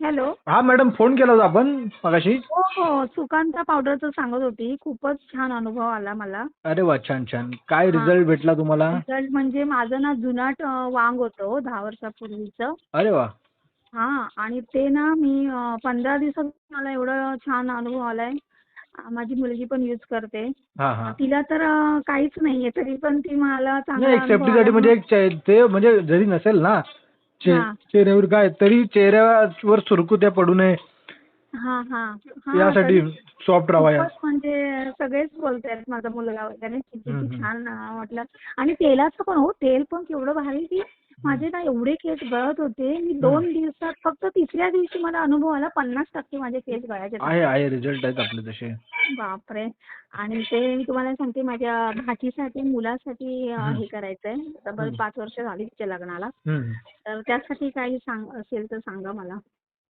Hello. हा madam phone केला होता आपण मगाशी. हो हो सुकांता पावडरचं सांगत होती. खूपच छान अनुभव आला मला. अरे वा छान छान. काय हा. रिझल्ट भेटला तुम्हाला? रिझल्ट म्हणजे माझं ना जुनाट अं, वांग होतं हो, दहा वर्षापूर्वीचं. अरे वा. हा आणि ते ना मी अं, पंधरा दिवसात मला एवढं छान अनुभव आलाय. अं, माझी मुलगी पण यूज करते. हा हा. तिला तर अं, काहीच नाहीये तरी पण ती मला चांगला एक अनुभव सेफ्टीसाठी आला. म्हणजे एक चे- ते म्हणजे जरी नसेल ना. चेहऱ्यावर काय तरी चेहऱ्यावर सुरकुत्या पडू नये. हा हा. यासाठी सॉफ्ट राहावा खूपच म्हणजे सगळेच बोलतायत माझा मुलगा वगैरे किती. छान वाटलं आणि तेलाचं पण हो तेल पण केवढं भारी की माझे ना एवढे केस गळत होते मी दोन दिवसात फक्त तिसऱ्या दिवशी मला अनुभव आला पन्नास टक्के माझे केस गळायचे. आहे आहे रिझल्ट आहेत आपले तसे. बापरे. आणि ते मी तुम्हाला सांगते माझ्या भाचीसाठी मुलासाठी अं. हे करायचंय. तब्बल हम्म. पाच वर्ष झाली तिच्या लग्नाला. हम्म. तर त्यासाठी काही सांग असेल तर सांगा मला.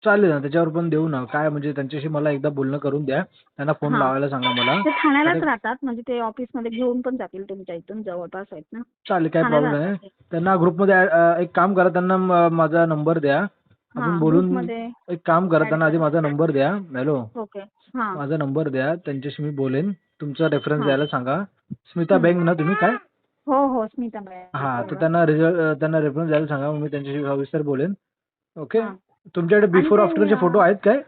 चालेल ना त्याच्यावर पण देऊ ना. काय म्हणजे त्यांच्याशी मला एकदा बोलणं करून द्या. त्यांना फोन हा. लावायला सांगा मला. ते ठाण्यालाच राहतात. म्हणजे ते ऑफिसमध्ये घेऊन पण जातील तुमच्या इथून जवळपास आहेत ना. चालेल काय ठाण्याला प्रॉब्लेम नाही. राहतात ते. त्यांना ग्रुपमध्ये अं, एक काम करा. त्यांना म- माझा नंबर द्या. आपण बोलून एक काम करा त्यांना आधी. माझा नंबर द्या हॅलो. ओके हा. माझा नंबर द्या त्यांच्याशी मी बोलेन. तुमचा रेफरन्स. द्यायला सांगा. स्मिता. बँक ना तुम्ही काय? हो हो स्मिता बाई हा तर त्यांना रिझल्ट त्यांना रेफरन्स द्यायला सांगा मग मी त्यांच्याशी सविस्तर बोलेन. ओके. तुमच्याकडे बिफोर आफ्टरचे फोटो आहेत काय?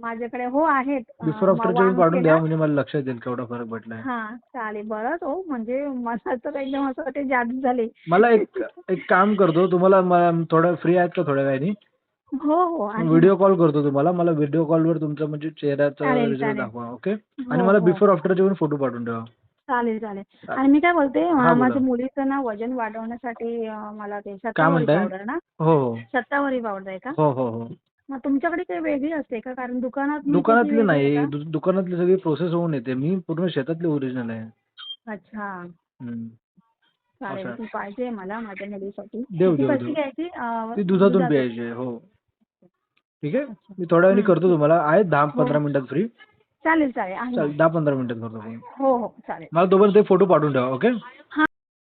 माझ्याकडे हो आहेत. द्या. म्हणजे मला लक्षात येईल केवढा फरक पडलाय. हा चालेल. बरंच हो म्हणजे मला तर एकदम असं वाटते जादू झाली. मला एक एक काम करतो तुम्हाला म- थोडं फ्री आहेत का थोड्या वेळाने? हो हो आहे. व्हिडिओ कॉल करतो तुम्हाला. मला व्हिडिओ कॉलवर तुमचं म्हणजे चेहऱ्याचा चालेल, रिझल्ट चालेल. दाखवा ओके हो, आणि मला हो. बिफोर आफ्टरचे पण फोटो पाठवून ठेवा. चालेल चालेल. आणि मी काय बोलते हा, अं, बोला. माझ्या मुलीचं ना वजन वाढवण्यासाठी अं, मला ते काय शतावरी म्हणताय? पावडर ना? हो हो. शतावरी पावडर आहे का? हो हो हो. मग तुमच्याकडे काही वेगळी असते का? कारण दुकानात दुकानातली नाही. दुकानातली सगळी प्रोसेस होऊन येते. मी पूर्ण शेतातली ओरिजिनल आहे. अच्छा. हम्म. चालेल. असं. ती पाहिजे मला माझ्या मुलीसाठी. देऊ, ती देऊ, कशी देऊ. घ्यायची? अं, ती दुधातून दुधातून. प्यायची आहे. हो. ठीक आहे? मी थोड्या वेळाने हम्म. करतो तुम्हाला. आहे दहा हो. पंधरा मिनिटात फ्री चालेल चालेल. आहे. चालेल. दहा पंधरा मिनिटात करतो फोन हो हो. चालेल. मला तोपर्यंत ते फोटो पाठवून ठेवा ओके? हा